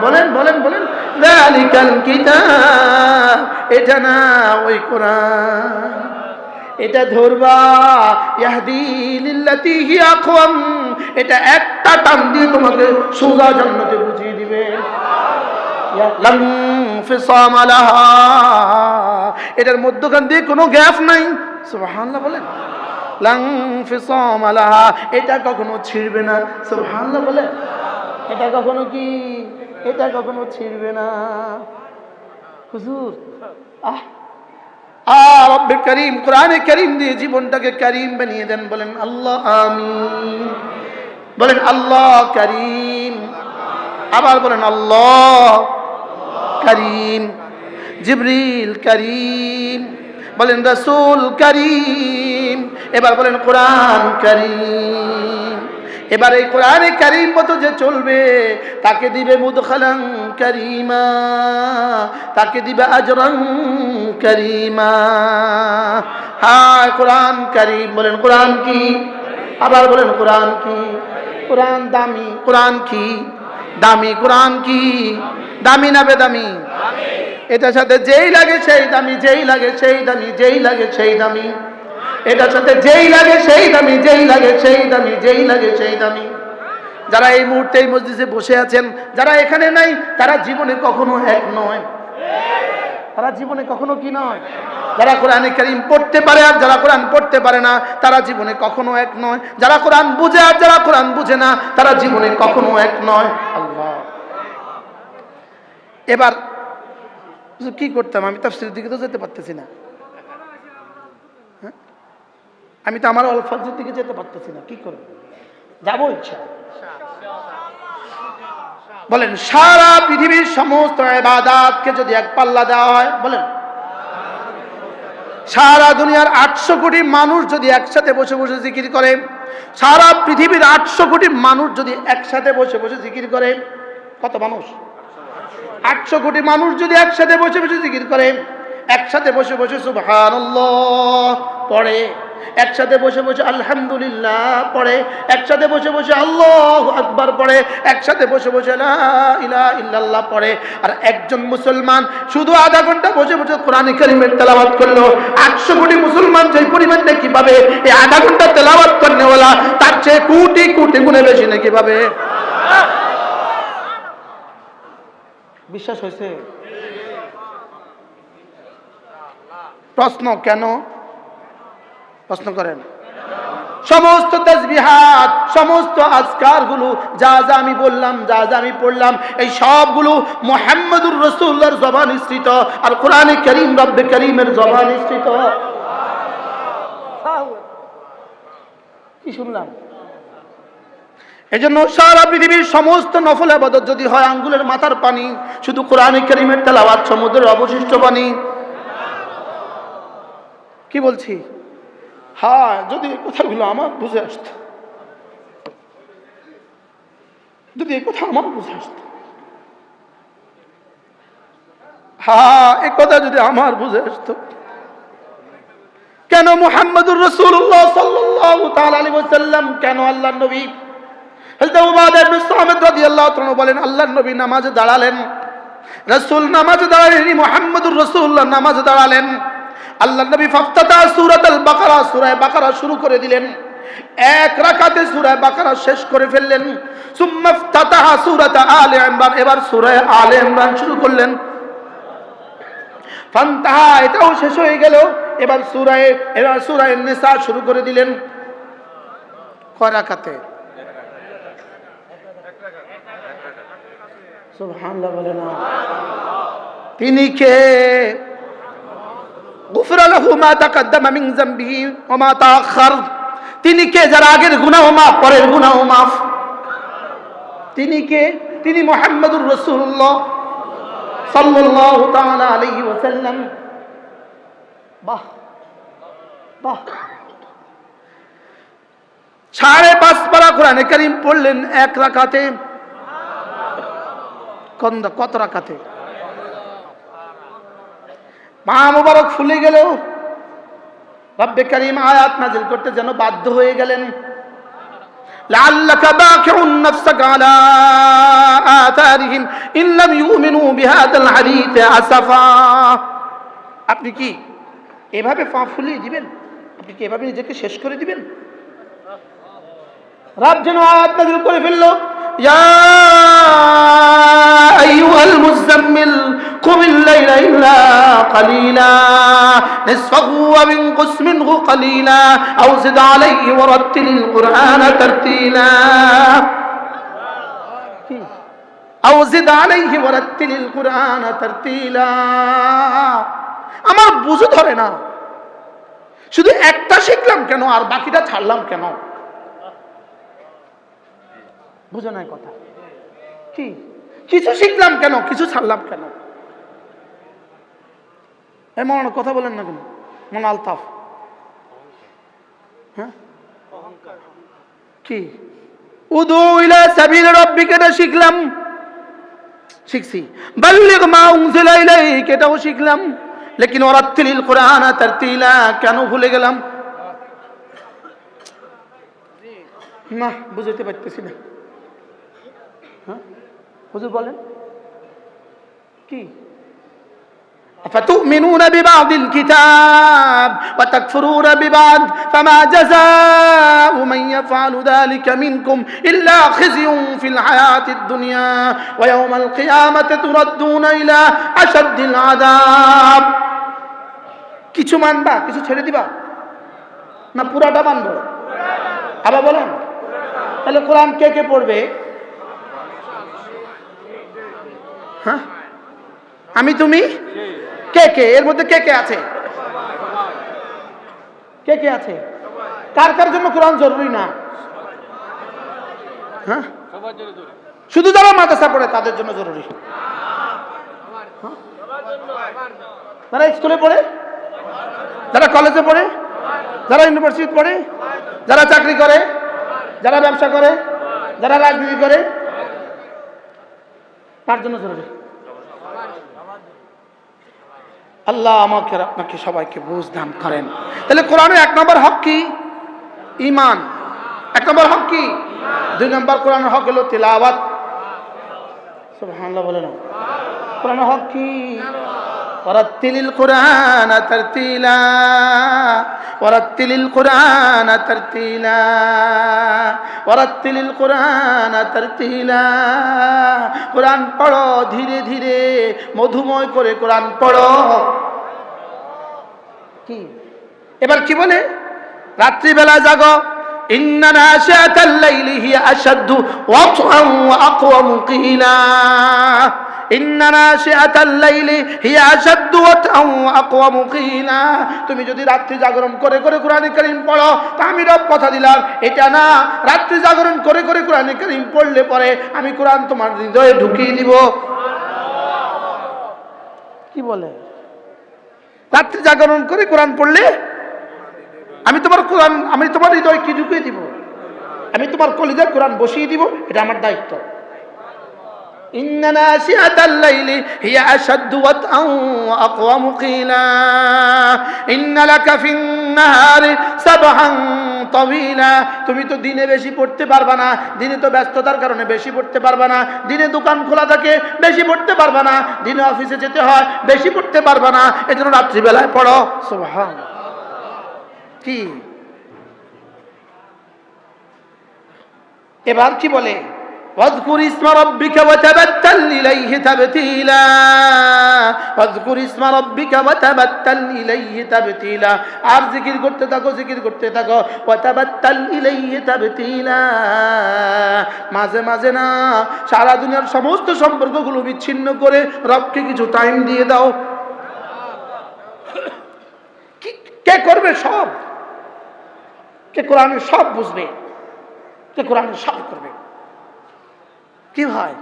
বলেন বলেন বলেন। দালিকাল কিতাব, এটা না ওই কোরআন? এটা ধরবা এটা একটা টান দিয়ে তোমাকে সোজা জান্নাতে বুঝিয়ে দিবে। এটার মধ্যখান দিয়ে কোনো গ্যাপ নাই। সুবহানাল্লাহ বলেন। এটা কখনো ছিড়বে না। সুবহানাল্লাহ বলেন এটা কখনো কি? এটা কখনো ছিড়বে না। হুজুর, আহ। করিম, কোরআনে করিম দিয়ে জীবনটাকে করিম বানিয়ে দেন বলেন আল্লাহ, আমিন। বলেন আল্লাহ করিম। আবার বলেন আল্লাহ করিম। জিবরিল করিম। বলেন রসুল করিম, এবার বলেন কোরআন করিম। এবার এই কোরআনে করিম মতো যে চলবে, তাকে দিবে মুদখালাং করিমা, তাকে দিবে আজরং করিমা। হ্যাঁ কোরআন করিম, বলেন কোরআন কি? আবার বলেন কোরআন কি? কোরআন দামি, কোরআন কি? দামি কোরআন কি? দামি না বেদামি? এটার সাথে যেই লাগে সেই দামি, যেই লাগে সেই দামি, যেই লাগে সেই দামি। এটার সাথে যেই লাগে সেই দামি, যেই লাগে সেই দামি, যেই লাগে সেই দামি। যারা এই মুহূর্তে এই মসজিদে বসে আছেন, যারা এখানে নাই, তারা জীবনে কখনো এক নয়। তারা জীবনে কখনো কি নয়? যারা কোরআনে করিম পড়তে পারে আর যারা কোরআন পড়তে পারে না, তারা জীবনে কখনো এক নয়। যারা কোরআন বুঝে আর যারা কোরআন বুঝে না, তারা জীবনে কখনো এক নয়। এবার কি করতাম? আমি তাফসিরের দিকে তো যেতে পারতেছি না। হ্যাঁ? আমি তো আমার অলফাজের দিকে যেতে পারতেছি না, কি করব? যাব ইচ্ছা বলেন, সারা পৃথিবীর সমস্ত এবাদাতকে যদি এক পাল্লা দেওয়া হয়, বলেন। সারা দুনিয়ার আটশো কোটি মানুষ যদি একসাথে বসে বসে জিকির করে, সারা পৃথিবীর আটশো কোটি মানুষ যদি একসাথে বসে বসে জিকির করে, কত মানুষ? আটশো কোটি মানুষ যদি একসাথে বসে বসে জিকির করে, একসাথে বসে বসে সুবহানাল্লাহ পড়ে, একসাথে বসে বসে আলহামদুলিল্লাহ পড়ে, একসাথে বসে বসে আল্লাহ আকবার পড়ে, একসাথে বসে বসে ইল্লাল্লাহ পড়ে। আর একজন মুসলমান শুধু আধা ঘণ্টা বসে বসে কোরআনে কারিমের তেলাওয়াত করল, আটশো কোটি মুসলমান যে পরিমাণ নাকি পাবে, এই আধা ঘণ্টা তেলাওয়াত করনেওয়ালা তার চেয়ে কোটি কোটি গুণে বেশি নাকি পাবে। বিশ্বাস হয়েছে? প্রশ্ন কেন? প্রশ্ন করেন। সমস্ত তসবিহাত সমস্ত আজকারগুলো যা যা আমি বললাম যা যা আমি পড়লাম এই সবগুলো মোহাম্মদুর রসুল্লার জবান স্থিত আর কোরআনে করিম রব্বে করিমের জবান স্থিত কি শুনলাম? এজন্য সারা পৃথিবীর সমস্ত নফল আবাদত যদি হয়, আঙ্গুলের মাথার পানি, শুধু কোরআনে করিমের তেলাওয়াত, সমুদ্রের অবশিষ্ট পানি। কি বলছি? হ্যাঁ যদি এই কথাগুলো আমার বুঝে আসত। যদি এই কথা আমার বুঝে আসত। হ্যাঁ এই কথা যদি আমার বুঝে আসত। কেন মুহাম্মদুর রসুল্লাহ সাল্লাল্লাহু তাআলা আলী ওয়াসাল্লাম, কেন আল্লাহ নবী বলেন, আল্লাহর নবী নামাজে দাঁড়ালেন। রাসূল নামাজে দাঁড়ালেন মুহাম্মদুর রাসূলুল্লাহ নামাজে দাঁড়ালেন। আল্লাহ নবী ফাফতাতা সূরাত আল বাকারা সূরা বাকারা শুরু করে দিলেন। এক রাকাতে সূরা বাকারা শেষ করে ফেললেন। সুম্মা ফাতাহা আলে ইমরান, এবার সূরা আলে ইমরান শুরু করলেন। ফান্তাহা, এটাও শেষ হয়ে গেল। এবার সূরায়ে এবার সূরায়ে নিসা শুরু করে দিলেন। কয় রাকাতে? তিনি কে? গুফরা লাহু মা তাকাদ্দামা মিন যামবিহি ওয়া তিনি কে? যার আগের গুনাহ পরের গুনাহ মাফ। তিনি কে? তিনি মুহাম্মদুর রাসূলুল্লাহ সাল্লাল্লাহু তাআলা আলাইহি ওয়াসাল্লাম। বাহ বাহ। সাড়ে পাঁচ পারা কোরআনে কারিম পড়লেন এক রাকাতে। কন্দ কত রাকাতে মা মোবারক ফুলে গেলেও রব্বে করিম আয়াত নাজিল করতে যেন বাধ্য হয়ে গেলেন لعلك باخع نفسك على آثارهم إن لم يؤمنوا بهذا الحديث أسفا আপনি কি এভাবে পা ফুলিয়ে দিবেন আপনি কি এভাবে নিজেকে শেষ করে দিবেন রাত যেন আয়াত নাযিল করে ফেললো ইয়া আইয়ুহাল মুযাম্মিল قم الليل إلا قليلا نصفه وانقص منه قليلا أو زد عليه ورتل القرآن ترتيلا أو زد عليه ورتل القرآن ترتيلا আমার বুঝে ধরে না শুধু একটা শিখলাম কেন আর বাকিটা ছাড়লাম কেন বুঝে নাই কথা। কি? কিছু শিখলাম কেন? কিছু ছাড়লাম কেন? এই মনে কথা বলেন না কেন? মনে আলতাফ। হ্যাঁ? কি? উদু ইলা সাবিল রাব্বিকা শিখলাম। শিখছি। বাল্লিগ মা উনজিলা ইলাইক, এটাও শিখলাম। লেকিন ওরাত্তিলিল কোরআন তারতিলা, কেন ভুলে গেলাম? না বুঝতে পারতেছি না। হ্যাঁ হুজুর বলেন কি أفتؤمنون ببعض الكتاب وتكفرون ببعض فما جزاء من يفعل ذلك منكم إلا خزي في الحياة الدنيا ويوم القيامة تردون إلى أشد العذاب কিছু মানবা কিছু ছেড়ে দিবা না পুরাটা মানবো আবার বলেন তাহলে কোরআন কে কে পড়বে হ্যাঁ? আমি তুমি? কে কে? এর মধ্যে কে কে আছে? কে কে আছে? কার কার জন্য কোরআন জরুরি না? হ্যাঁ? শুধু যারা মাদ্রাসা পড়ে তাদের জন্য জরুরি। হ্যাঁ? যারা স্কুলে পড়ে, যারা কলেজে পড়ে, যারা ইউনিভার্সিটি পড়ে, যারা চাকরি করে, যারা ব্যবসা করে, যারা রাজনীতি করে কার জন্য জরুরি আল্লাহ আমাকে আপনাকে সবাইকে বুঝ দান করেন। তাহলে কোরআনের এক নম্বর হক কি? ইমান এক নম্বর হক কি? দুই নম্বর কোরআনের হক হলো তেলাওয়াত। সুবহানাল্লাহ বলে না কোরআন হক কি? ওরা তিলিল কোরআন তার তিলা ورتل القرآن ترتيلا ورتل القرآن ترتيلا কোরআন পড়ো ধীরে ধীরে মধুময় করে কোরআন পড়ো কি এবার কি বলে রাত্রিবেলা জাগো إن ناشئة الليل هي أشد وطئا وأقوم قيلا তুমি যদি রাত্রি জাগরণ করে করে কোরআন করিম পড়ো, তা আমি রব কথা দিলাম। এটা না, রাত্রি জাগরণ করে করে কোরআন করিম পড়লে পরে আমি কোরআন তোমার হৃদয়ে ঢুকিয়ে দিব। কি বলে? রাত্রি জাগরণ করে কোরআন পড়লে আমি তোমার কোরআন, আমি তোমার হৃদয় কি ঢুকিয়ে দিব। আমি তোমার কলিজায় কোরআন বসিয়ে দিব, এটা আমার দায়িত্ব। إن ناشئة الليل هي أشد وطئا وأقوم قيلا إن لك في النهار سبحا طويلا তুমি তো দিনে বেশি পড়তে পারবা না দিনে তো ব্যস্ততার কারণে বেশি পড়তে পারবা না দিনে দোকান খোলা থাকে বেশি পড়তে পারবা না দিনে অফিসে যেতে হয় বেশি পড়তে পারবা না এজন্য রাত্রিবেলায় পড়ো সুবহান কি এবার কি বলে واذكر اسم ربك وتبتل إليه تبتيلا واذكر اسم ربك وتبتل إليه تبتيلا আর জিকির করতে থাকো জিকির করতে থাকো وتبتل إليه تبتيلا মাঝে মাঝে না সারা দুনিয়ার সমস্ত সম্পর্কগুলো বিচ্ছিন্ন করে রবকে কিছু টাইম দিয়ে দাও কি- কে করবে সব কে কোরআনের সব বুঝবে কে কোরআনের সব করবে কি হয়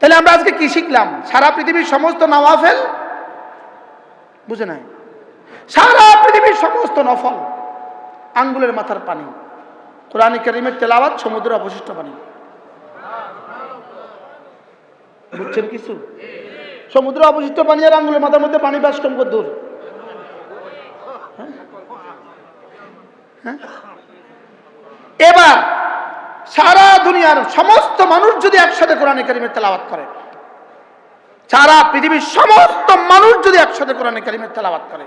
তাহলে আমরা আজকে কি শিখলাম? সারা পৃথিবীর সমস্ত নওয়াফেল? বুঝে নাই? সারা পৃথিবীর সমস্ত নফল আঙ্গুলের মাথার পানি। কোরআন করিমের তেলাওয়াত সমুদ্রের অবশিষ্ট পানি। বুঝছেন কিছু? সমুদ্র অবশিষ্ট পানি আর আঙ্গুলের মাথার মধ্যে পানি বাস কম দূর হ্যাঁ? এবার দুনিয়ার সমস্ত মানুষ যদি একসাথে কোরআনে কারিমের তেলাওয়াত করে, সারা পৃথিবীর সমস্ত মানুষ যদি একসাথে কোরআনে কারিমের তেলাওয়াত করে।